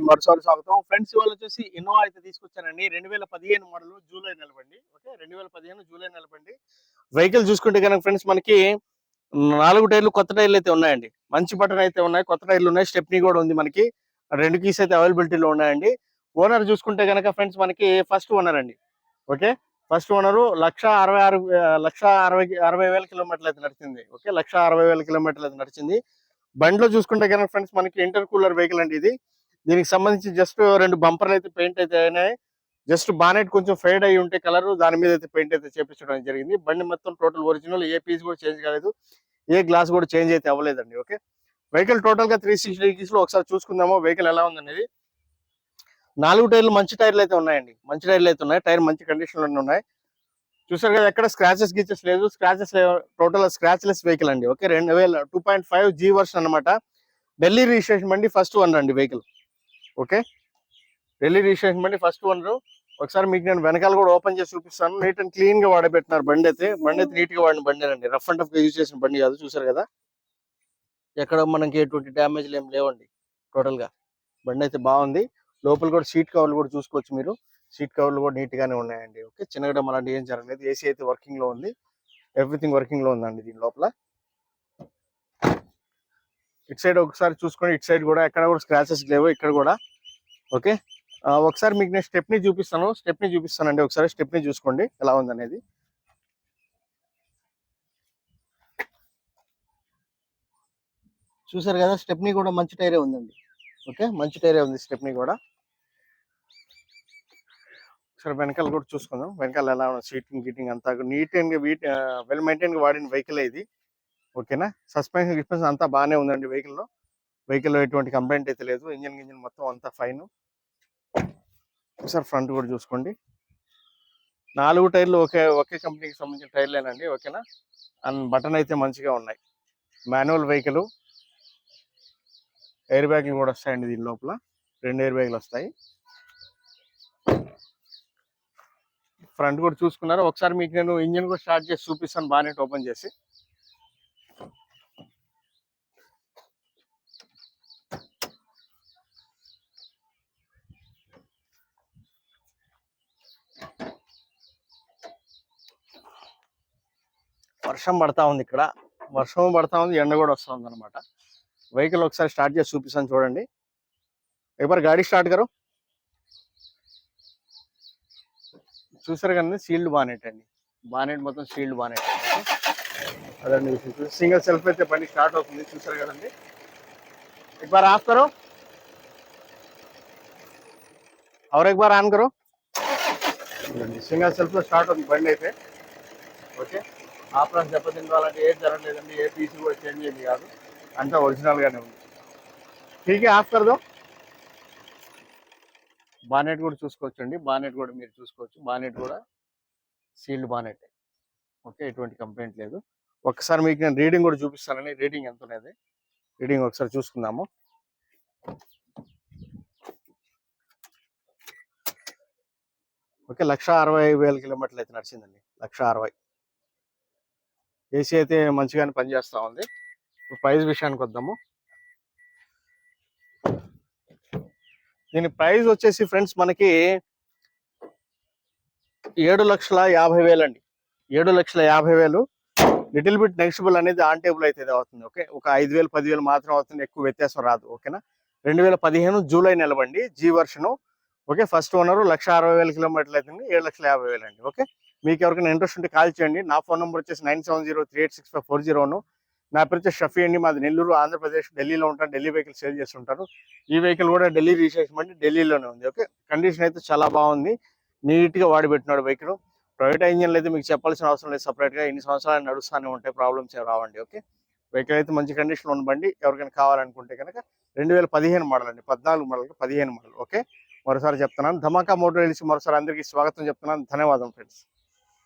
కి మరోసారి స్వాగతం. ఫ్రెండ్స్ ఇవాళ వచ్చేసి ఇన్నోవా అయితే తీసుకొచ్చానండి. రెండు వేల పదిహేను మోడల్ జూలై నెలబండి ఓకే రెండు వేల పదిహేను జూలై నెలబండి వెహికల్ చూసుకుంటే కనుక ఫ్రెండ్స్ మనకి నాలుగు టైర్లు కొత్త టైర్లు అయితే ఉన్నాయండి. మంచి బటన్ అయితే ఉన్నాయి కొత్త టైర్లు ఉన్నాయి. స్టెప్నీ కూడా ఉంది మనకి. రెండు కీస్ అయితే అవైలబిలిటీలో ఉన్నాయండి. ఓనర్ చూసుకుంటే కనుక ఫ్రెండ్స్ మనకి ఫస్ట్ ఓనర్ అండి. ఓకే ఫస్ట్ ఓనరు లక్ష అరవై ఆరు లక్ష అరవై అరవై వేల కిలోమీటర్లు అయితే నడిచింది. ఓకే లక్ష అరవై వేల కిలోమీటర్లు అయితే నడిచింది. బండిలో చూసుకుంటే కనుక ఫ్రెండ్స్ మనకి ఇంటర్ కూలర్ వెహికల్ అండి ఇది. దీనికి సంబంధించి జస్ట్ రెండు బంపర్లు అయితే పెయింట్ అయితే అయినాయి. జస్ట్ బానెట్ కొంచెం ఫేడ్ అయి ఉంటే కలర్ దాని మీద అయితే పెయింట్ అయితే చేపించడం జరిగింది. బండి మొత్తం టోటల్ ఒరిజినల్ ఏ పీస్ కూడా చేంజ్ కాలేదు. ఏ గ్లాస్ కూడా చేంజ్ అయితే అవ్వలేదండి ఓకే వెహికల్ టోటల్గా త్రీ సిక్స్టీ డిగ్రీస్లో ఒకసారి చూసుకుందాము వెహికల్ ఎలా ఉందనేది. నాలుగు టైర్లు మంచి టైర్లు అయితే ఉన్నాయండి. మంచి టైర్లు అయితే ఉన్నాయి. టైర్ మంచి కండిషన్లో ఉన్నాయి. చూసారు కదా ఎక్కడ స్క్రాచెస్ గీచెస్ లేదు. స్క్రాచెస్ టోటల్ స్క్రాచ్లెస్ వెహికల్ అండి ఓకే రెండు వేల two point five G version అనమాట ఢిల్లీ రిజిస్ట్రేషన్ బండి ఫస్ట్ వన్ అండి వెహికల్ ఓకే? ఢిల్లీ రిజిస్ట్రేషన్ బండి ఫస్ట్ వన్ ఒకసారి మీకు నేను వెనకాల కూడా ఓపెన్ చేసి చూపిస్తాను. నీట్ అండ్ క్లీన్గా వాడబెట్టినారు బండి అయితే. బండి అయితే నీట్గా వాడిన బండి అండి. రఫ్ అండ్ టఫ్గా యూజ్ చేసిన బండి కాదు. చూసారు కదా? ఎక్కడ మనకి ఎటువంటి డ్యామేజ్లు ఏం లేవండి. టోటల్గా బండి అయితే బాగుంది. లోపల కూడా సీట్ కవర్లు కూడా చూసుకోవచ్చు మీరు. సీట్ కవర్లు కూడా నీట్ గానే ఉన్నాయండి. ఓకే? చిన్నగడం అలాంటి ఏం జరగలేదు. ఏసీ అయితే వర్కింగ్లో ఉంది. ఎవ్రీథింగ్ వర్కింగ్లో ఉందండి దీని లోపల. ఇటు సైడ్ ఒకసారి చూసుకొని ఇటు సైడ్ కూడా ఎక్కడ కూడా స్క్రాచెస్ లేవు. ఇక్కడ కూడా ఓకే? ఒకసారి మీకు నేను స్టెప్ని చూపిస్తాను. స్టెప్ని చూపిస్తానండి. ఒకసారి స్టెప్ని చూసుకోండి. ఎలా ఉందనేది. చూసారు కదా? స్టెప్ని కూడా మంచి టైరే ఉందండి. ఓకే? మంచి టైరే ఉంది స్టెప్ని కూడా. ఒకసారి వెనకాల కూడా చూసుకుందాం. వెనకాల ఎలా ఉంది సీటింగ్ గీటింగ్ అంతా నీట్ అండ్ వీట్ వెల్ మెయింటైన్గా వాడిన వెహికల్ ఇది. ఓకేనా? సస్పెన్షన్ గిస్పెన్షన్ అంతా బాగానే ఉందండి వెహికల్ వెహికల్లో వెహికల్ ఎటువంటి కంప్లైంట్ అయితే లేదు. ఇంజిన్ ఇంజిన్ మొత్తం అంతా ఫైన్. ఒకసారి ఫ్రంట్ కూడా చూసుకోండి. నాలుగు టైర్లు ఒకే ఒకే కంపెనీకి సంబంధించిన టైర్లేనండి ఓకేనా? అండ్ బటన్ అయితే మంచిగా ఉన్నాయి. Manual vehicle. ఎయిర్ బ్యాగ్లు కూడా వస్తాయండి దీని లోపల. రెండు ఎయిర్ బ్యాగ్లు వస్తాయి. ఫ్రంట్ కూడా చూసుకున్నారు? ఒకసారి మీకు నేను ఇంజిన్ కూడా స్టార్ట్ చేసి చూపిస్తాను. బానెట్ ఓపెన్ చేసి. వర్షం పడతా ఉంది ఇక్కడ వర్షం పడతా ఉంది ఎండ కూడా వస్తా ఉంది అనమాట వెహికల్ ఒకసారి స్టార్ట్ చేసి చూపిస్తాను చూడండి ఒకసారి గాడి స్టార్ట్ కరు చూసారు కదండి సీల్డ్ బానెట్ అండి బానెట్ మొత్తం సీల్డ్ బానెట్ అదండి సింగిల్ సెల్ఫ్ అయితే బండి స్టార్ట్ అవుతుంది చూసారు కదండి एक बार ऑफ करो और एक बार ఆన్ करो సింగల్ సెల్ఫ్ లో స్టార్ట్ అవుతుంది బండి అయితే ఓకే ఆపరాన్ దెబ్బతింది అలాంటి ఏం జరగలేదండి ఏ పీసీ కూడా చేంజ్ అయింది కాదు. అంతా ఒరిజినల్గానే ఉంది. ఠీకే ఆఫ్ కరదో బానెట్ కూడా చూసుకోవచ్చు అండి బానెట్ కూడా మీరు చూసుకోవచ్చు. బానెట్ కూడా సీల్డ్ బానెట్. ఓకే ఎటువంటి కంప్లైంట్ లేదు. ఒకసారి మీకు నేను రీడింగ్ కూడా చూపిస్తానండి. రీడింగ్ ఎంత ఉన్నది? రీడింగ్ ఒకసారి చూసుకుందాము. ఓకే లక్ష అరవై వేల కిలోమీటర్లు అయితే నడిచిందండి. లక్ష అరవై. ఏసీ అయితే మంచిగానే పనిచేస్తూ ఉంది. ప్రైజ్ ప్రైస్ విషయానికి వద్దాము. దీని ప్రైస్ వచ్చేసి ఫ్రెండ్స్ మనకి ఏడు లక్షల యాభై వేలు అండి ఏడు లక్షల యాభై వేలు. లిటిల్ బిట్ నెక్స్టబుల్ అనేది ఆన్ టేబుల్ అయితే ఇది అవుతుంది. ఓకే? ఒక ఐదు వేలు పదివేలు మాత్రం అవుతుంది. ఎక్కువ వ్యత్యాసం రాదు. ఓకేనా? రెండు వేల పదిహేను July నెలవండి G version. Okay? First owner lakh అరవై వేల కిలోమీటర్లు అవుతుంది. ఏడు లక్షల యాభై వేలు అండి ఓకే? మీకు ఎవరికైనా ఇంట్రెస్ట్ ఉంటే కాల్ చేయండి. నా ఫోన్ నెంబర్ వచ్చేసి nine seven zero three eight six five four జీరోను నా పేరు వచ్చి షఫీ అండి. మాది నెల్లూరు ఆంధ్రప్రదేశ్ ఢిల్లీలో ఉంటాను. ఢిల్లీ వెహికల్ సేల్ చేస్తుంటారు. ఈ వెహికల్ కూడా ఢిల్లీ రిజిస్ట్రేషన్ అంటే ఢిల్లీలోనే ఉంది. ఓకే? కండిషన్ అయితే చాలా బాగుంది. నీట్గా వాడి పెట్టినాడు వెహికల్. టొయోటా ఇంజన్లు అయితే మీకు చెప్పాల్సిన అవసరం లేదు సపరేట్గా. గా ఇన్ని సంవత్సరాలు నడుస్తూనే ఉంటాయి. ప్రాబ్లమ్స్ ఏం రావండి. ఓకే? వెహికల్ అయితే మంచి కండిషన్ ఉన్న ఎవరికైనా కావాలనుకుంటే కనుక రెండు వేల పదిహేను మోడల్ అండి. పద్నాలుగు మోడల్ పదిహేను మోడల్. ఓకే? మరోసారి చెప్తున్నాను. ధమాకా మోటార్ వెళ్ళి మరోసారి అందరికీ స్వాగతం చెప్తున్నాను. ధన్యవాదం ఫ్రెండ్స్.